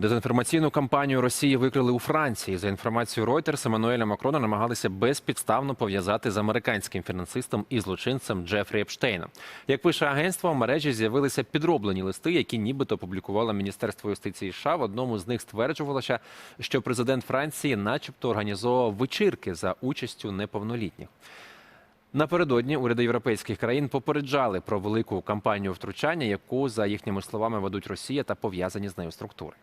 Дезінформаційну кампанію Росії викрили у Франції. За інформацією Reuters, Еммануеля Макрона намагалися безпідставно пов'язати з американським фінансистом і злочинцем Джефрі Епштейном. Як пише агентство, в мережі з'явилися підроблені листи, які нібито опублікувало Міністерство юстиції США. В одному з них стверджувалося, що президент Франції, начебто, організовував вечірки за участю неповнолітніх. Напередодні уряди європейських країн попереджали про велику кампанію втручання, яку за їхніми словами ведуть Росія та пов'язані з нею структури.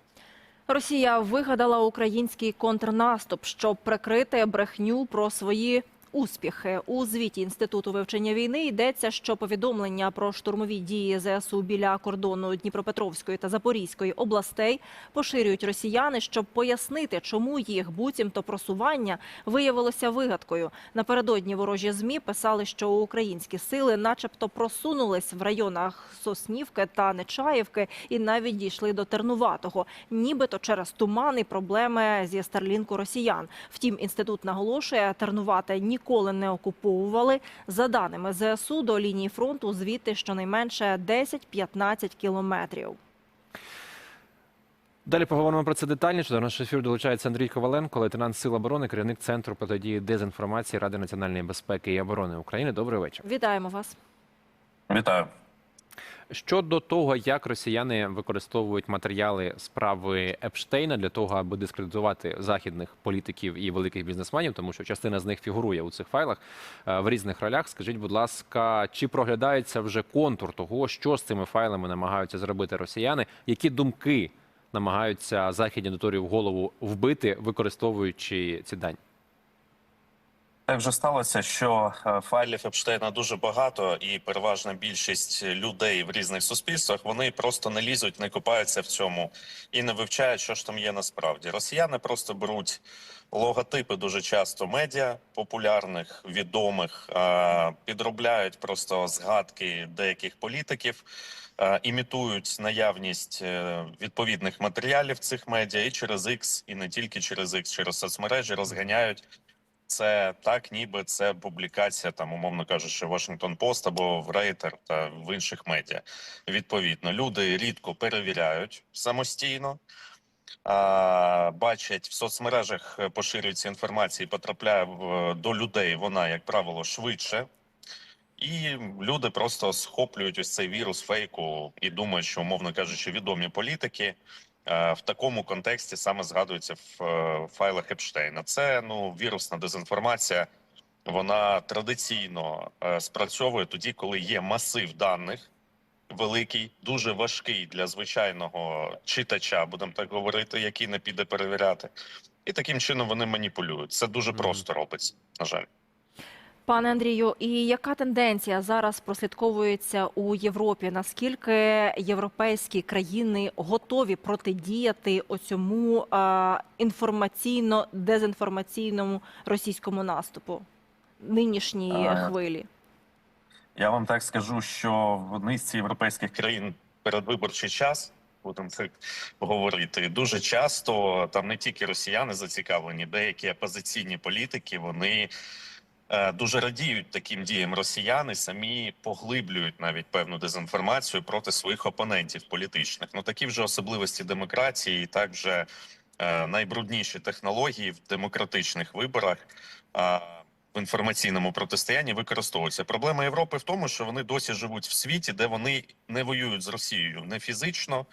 Росія вигадала український контрнаступ, щоб прикрити брехню про свої успіхи. У звіті інституту вивчення війни йдеться, що повідомлення про штурмові дії ЗСУ біля кордону Дніпропетровської та Запорізької областей поширюють росіяни, щоб пояснити, чому їх буцімто просування виявилося вигадкою. Напередодні ворожі змі писали, що українські сили, начебто, просунулись в районах Соснівки та Нечаївки і навіть дійшли до Тернуватого, нібито через туман і проблеми зі старлінку росіян. Втім, інститут наголошує, Тернувате ніколи не окуповували. За даними ЗСУ, до лінії фронту звідти щонайменше 10-15 кілометрів. Далі поговоримо про це детальніше. До нашого ефіру долучається Андрій Коваленко, лейтенант Сил оборони, керівник центру протидії дезінформації Ради національної безпеки і оборони України. Добрий вечір. Вітаємо вас. Вітаю. Щодо того, як росіяни використовують матеріали справи Епштейна для того, аби дискредитувати західних політиків і великих бізнесменів, тому що частина з них фігурує у цих файлах е, в різних ролях. Скажіть, будь ласка, чи проглядається вже контур того, що з цими файлами намагаються зробити росіяни? Які думки намагаються західні аудиторії в голову вбити, використовуючи ці дані? Так вже сталося, що е, файлів Епштейна дуже багато, і переважна більшість людей в різних суспільствах вони просто не лізуть, не купаються в цьому і не вивчають, що ж там є насправді. Росіяни просто беруть логотипи дуже часто медіа популярних, відомих, е, підробляють просто згадки деяких політиків. е, Імітують наявність е, відповідних матеріалів цих медіа і через X, і не тільки через X, через соцмережі розганяють це так, ніби це публікація, там, умовно кажучи, Washington Post або в Рейтер та в інших медіа. Відповідно, люди рідко перевіряють самостійно, а, бачать в соцмережах е, поширюється інформація, і потрапляє в, до людей. Вона, як правило, швидше. І люди просто схоплюють ось цей вірус фейку і думають, що, умовно кажучи, відомі політики е, в такому контексті саме згадуються в е, файлах Епштейна. Це ну вірусна дезінформація. Вона традиційно е, спрацьовує тоді, коли є масив даних. Великий, дуже важкий для звичайного читача, будемо так говорити, який не піде перевіряти, і таким чином вони маніпулюють. Це дуже просто робиться. На жаль. Пане Андрію, і яка тенденція зараз прослідковується у Європі? Наскільки європейські країни готові протидіяти оцьому інформаційно-дезінформаційному російському наступу нинішній хвилі? Я вам так скажу, що в низці європейських країн передвиборчий час. Будемо так говорити. Дуже часто там не тільки росіяни зацікавлені, деякі опозиційні політики вони дуже радіють таким діям росіяни, самі поглиблюють навіть певну дезінформацію проти своїх опонентів політичних. Ну такі вже особливості демократії, і так вже е, найбрудніші технології в демократичних виборах. е, в інформаційному протистоянні використовуються. Проблема Європи в тому, що вони досі живуть в світі, де вони не воюють з Росією не фізично,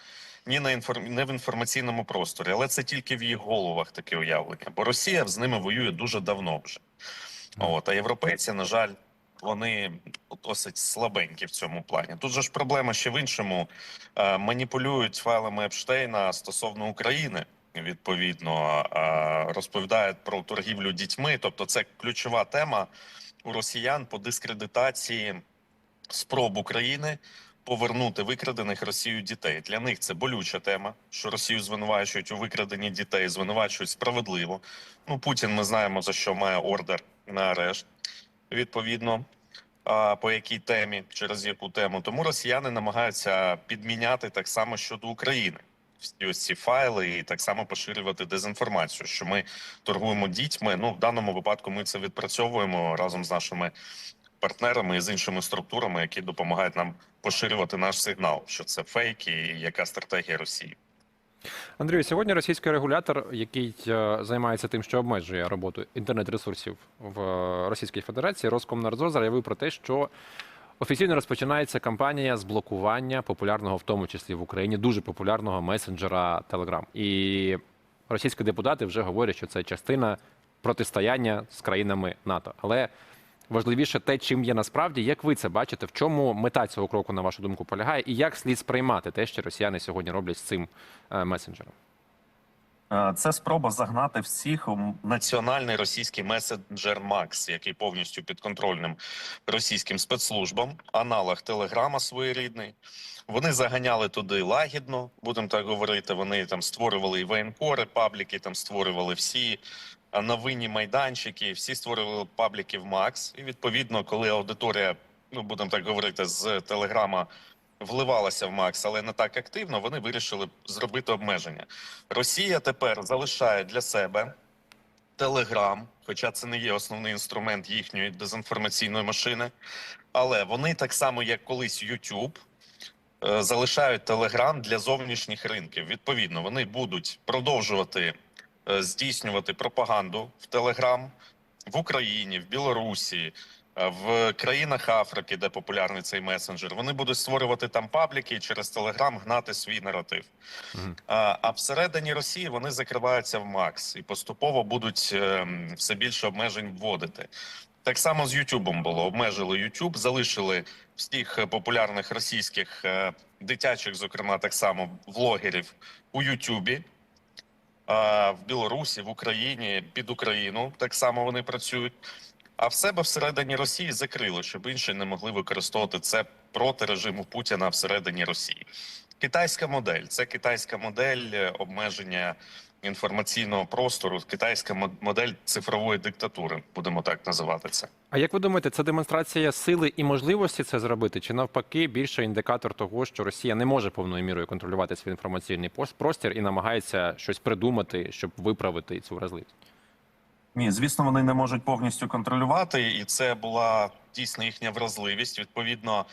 ні на інформ... не в інформаційному просторі. Але це тільки в їх головах таке уявлення. Бо Росія з ними воює дуже давно вже. От а європейці, на жаль, вони досить слабенькі в цьому плані. Тут же ж проблема ще в іншому: Е, маніпулюють файлами Епштейна стосовно України. Відповідно розповідають про торгівлю дітьми. Тобто, це ключова тема у росіян по дискредитації спроб України повернути викрадених Росією дітей. Для них це болюча тема, що Росію звинувачують у викраденні дітей, звинувачують справедливо. Ну Путін, ми знаємо за що має ордер на арешт. Відповідно, по якій темі, через яку тему. Тому росіяни намагаються підміняти так само щодо України. Всі ось ці файли і так само поширювати дезінформацію, що ми торгуємо дітьми. Ну в даному випадку ми це відпрацьовуємо разом з нашими партнерами і з іншими структурами, які допомагають нам поширювати наш сигнал, що це фейк і яка стратегія Росії. Андрію, сьогодні російський регулятор, який е, займається тим, що обмежує роботу інтернет-ресурсів в е, Російській Федерації, Роскомнадзор заявив про те, що офіційно розпочинається кампанія з блокування популярного, в тому числі в Україні, дуже популярного месенджера Telegram. І російські депутати вже говорять, що це частина протистояння з країнами НАТО. Але важливіше те, чим є насправді, як ви це бачите, в чому мета цього кроку, на вашу думку, полягає, і як слід сприймати те, що росіяни сьогодні роблять з цим е, месенджером? Е, Це спроба загнати всіх у національний російський месенджер Макс, який повністю підконтрольним російським спецслужбам, аналог Телеграма своєрідний. Вони заганяли туди лагідно, будемо так говорити. Вони там створювали і воєнкори, пабліки, там створювали всі новинні майданчики, всі створювали пабліки в Макс. І відповідно, коли аудиторія, ну будемо так говорити, з Телеграма вливалася в Макс, але не так активно, вони вирішили зробити обмеження. Росія тепер залишає для себе Телеграм, хоча це не є основний інструмент їхньої дезінформаційної машини. Але вони так само, як колись YouTube, е, залишають Телеграм для зовнішніх ринків. Відповідно, вони будуть продовжувати здійснювати пропаганду в Телеграм в Україні, в Білорусі, е, в країнах Африки, де популярний цей месенджер. Вони будуть створювати там пабліки і через Телеграм гнати свій наратив. А, а всередині Росії вони закриваються в Макс і поступово будуть ем, все більше обмежень вводити. Так само з Ютубом було. Обмежили Ютуб, залишили всіх е, популярних російських е, дитячих, зокрема, так само влогерів у Ютубі. В Білорусі, в Україні, під Україну так само вони працюють. А в себе всередині Росії закрили, щоб інші не могли використовувати це проти режиму Путіна всередині Росії. Китайська модель це китайська модель е, обмеження інформаційного простору, китайська мо- модель цифрової диктатури, будемо так називати це. А як ви думаєте, це демонстрація сили і можливості це зробити, чи навпаки більше індикатор того, що Росія не може повною мірою контролювати свій інформаційний простір і намагається щось придумати, щоб виправити цю вразливість? Ні, звісно, вони не можуть повністю контролювати, і це була дійсно їхня вразливість. Відповідно,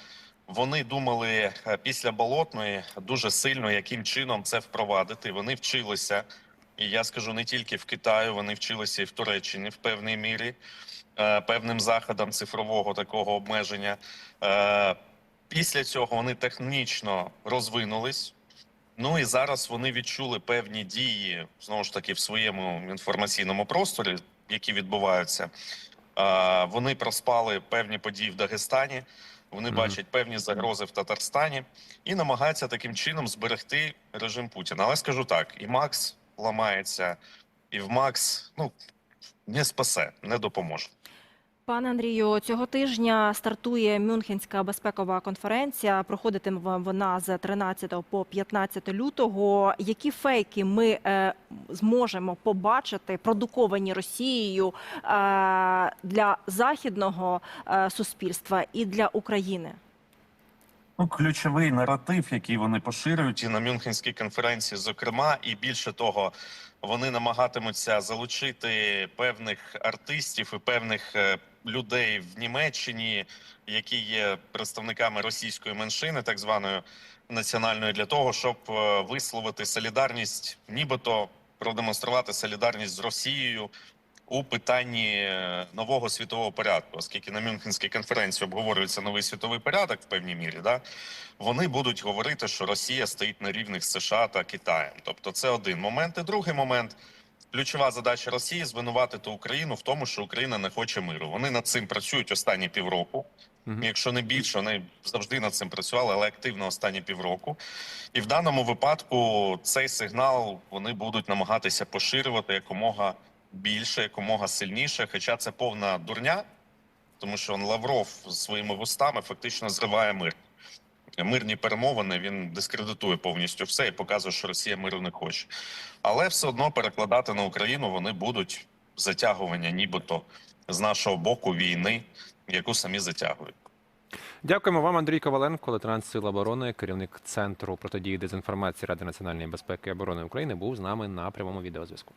вони думали е, після болотної дуже сильно, яким чином це впровадити. Вони вчилися, і я скажу не тільки в Китаї, вони вчилися і в Туреччині в певній мірі, е, певним заходам цифрового такого обмеження. Е, Після цього вони технічно розвинулись. Ну і зараз вони відчули певні дії знову ж таки в своєму інформаційному просторі, які відбуваються. Вони проспали певні події в Дагестані. Вони бачать певні загрози в Татарстані і намагаються таким чином зберегти режим Путіна. Але скажу так: і Макс ламається, і в Макс ну не спасе, не допоможе. Пане Андрію, цього тижня стартує Мюнхенська безпекова конференція. Проходитиме вона з 13 по 15 лютого. Які фейки ми е, зможемо побачити, продуковані Росією е, для західного е, суспільства і для України? Ну, ключовий наратив, який вони поширюють. І на Мюнхенській конференції, зокрема, і більше того, вони намагатимуться залучити певних артистів і певних е, людей в Німеччині, які є представниками російської меншини, так званої національної, для того, щоб е, висловити солідарність, нібито продемонструвати солідарність з Росією у питанні е, нового світового порядку, оскільки на Мюнхенській конференції обговорюється новий світовий порядок в певній мірі, да вони будуть говорити, що Росія стоїть на рівних з США та Китаєм. Тобто, це один момент. І другий момент. Ключова задача Росії звинуватити Україну в тому, що Україна не хоче миру. Вони над цим працюють останні півроку. Якщо не більше, вони завжди над цим працювали, але активно останні півроку. І в даному випадку цей сигнал вони будуть намагатися поширювати якомога більше, якомога сильніше. Хоча це повна дурня, тому що он Лавров своїми вустами фактично зриває мир. Мирні перемовини він дискредитує повністю все і показує, що Росія миру не хоче. Але все одно перекладати на Україну вони будуть затягування, нібито з нашого боку війни, яку самі затягують. Дякуємо вам, Андрій Коваленко, лейтенант Сил оборони, керівник центру протидії дезінформації Ради національної безпеки і оборони України, був з нами на прямому відеозв'язку.